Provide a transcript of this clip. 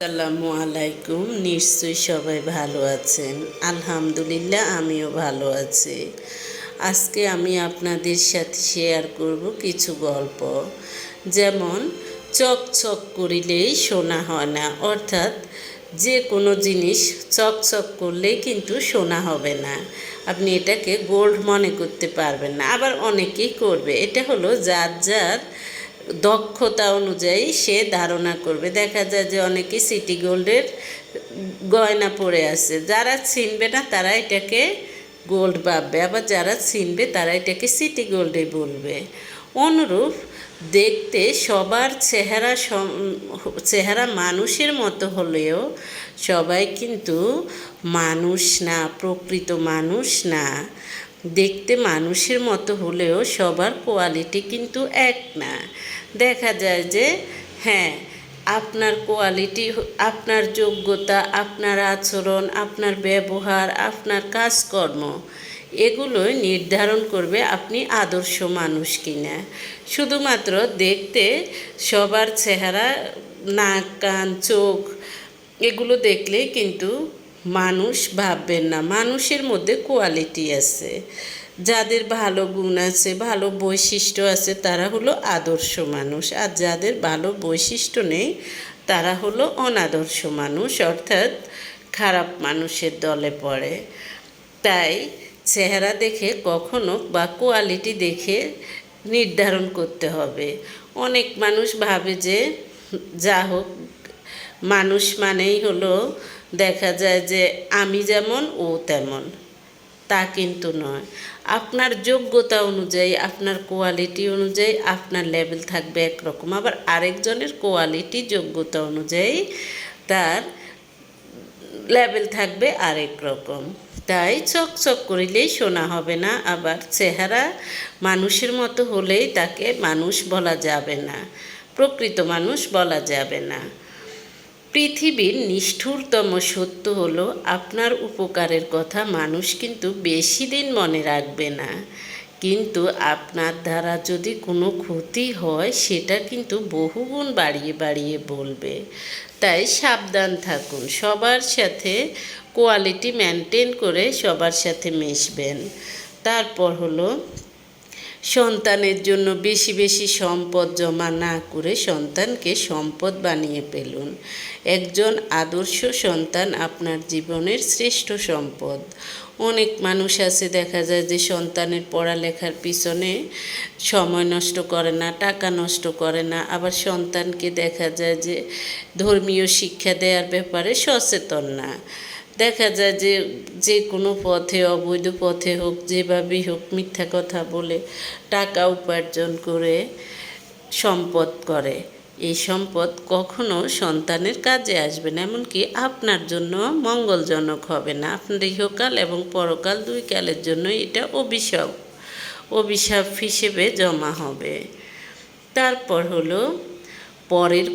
আসসালামু আলাইকুম। নিশ্চয়ই সবাই ভালো আছেন। আলহামদুলিল্লাহ, আমিও ভালো আছি। আজকে আমি আপনাদের সাথে শেয়ার করব কিছু গল্প। যেমন, চকচক করিলেই শোনা হয় না। অর্থাৎ যে কোনো জিনিস চকচক করলেই কিন্তু শোনা হবে না। আপনি এটাকে গোল্ড মনে করতে পারবেন না। আবার অনেকেই করবে। এটা হলো যার যার দক্ষতা অনুযায়ী সে ধারণা করবে। দেখা যায় যে অনেকে সিটি গোল্ডের গয়না পরে আছে। যারা চিনবে না, তারা এটাকে গোল্ড ভাববে। আবার যারা চিনবে তারা এটাকে সিটি গোল্ডে বলবে। অনুরূপ দেখতে সবার চেহারা চেহারা মানুষের মতো হলেও সবাই কিন্তু মানুষ না, প্রকৃত মানুষ না। দেখতে মানুষের মতো হলেও সবার কোয়ালিটি কিন্তু এক না। দেখা যায় যে হ্যাঁ আপনার কোয়ালিটি আপনার যোগ্যতা, আপনার আচরণ, আপনার ব্যবহার, আপনার কাজকর্ম, এগুলোই নির্ধারণ করবে আপনি আদর্শ মানুষ কিনা। শুধুমাত্র দেখতে সবার চেহারা, নাক, কান, চোখ, এগুলো দেখলে কিন্তু মানুষ ভাববেন না। মানুষের মধ্যে কোয়ালিটি আছে। যাদের ভালো গুণ আছে, ভালো বৈশিষ্ট্য আছে, তারা হলো আদর্শ মানুষ। আর যাদের ভালো বৈশিষ্ট্য নেই, তারা হলো অনাদর্শ মানুষ, অর্থাৎ খারাপ মানুষের দলে পড়ে। তাই চেহারা দেখে কখনো বা কোয়ালিটি দেখে নির্ধারণ করতে হবে। অনেক মানুষ ভাবে যে, যা হোক, মানুষ মানেই হলো দেখা যায় যে আমি যেমন, ও তেমন। তা কিন্তু নয়। আপনার যোগ্যতা অনুযায়ী, আপনার কোয়ালিটি অনুযায়ী, আপনার লেভেল থাকবে একরকম। আবার আরেকজনের কোয়ালিটি যোগ্যতা অনুযায়ী, তার লেভেল থাকবে আরেক রকম তাই চকচক করিলেই শোনা হবে না। আবার চেহারা মানুষের মতো হলেই তাকে মানুষ বলা যাবে না। প্রকৃত মানুষ বলা যাবে না। পৃথিবীর নিষ্ঠুরতম সত্য হলো, আপনার উপকারের কথা মানুষ কিন্তু বেশি দিন মনে রাখবে না। কিন্তু আপনার দ্বারা যদি কোনো ক্ষতি হয়, সেটা কিন্তু বহুগুণ বাড়িয়ে বাড়িয়ে বলবে। তাই সাবধান থাকুন, সবার সাথে কোয়ালিটি মেনটেন করে সবার সাথে মিশবেন। তারপর হলো সন্তানের জন্য বেশি বেশি সম্পদ জমা না করে সন্তানকে সম্পদ বানিয়ে ফেলুন। একজন আদর্শ সন্তান আপনার জীবনের শ্রেষ্ঠ সম্পদ। অনেক মানুষ আছে, দেখা যায় যে সন্তানের পড়ালেখার পিছনে সময় নষ্ট করে না, টাকা নষ্ট করে না। আবার সন্তানকে দেখা যায় যে ধর্মীয় শিক্ষা দেওয়ার ব্যাপারে সচেতন না। দেখা যায় যে যে কোনো পথে, অবৈধ পথে হোক, যেভাবেই হোক, মিথ্যা কথা বলে টাকা উপার্জন করে সম্পদ করে। এই সম্পদ কখনো সন্তানের কাজে আসবে না, এমনকি আপনার জন্য মঙ্গলজনক হবে না। আপনার ইহকাল এবং পরকাল দুই কালের জন্য এটা অভিশাপ অভিশাপ হিসেবে জমা হবে। তারপর হলো পরের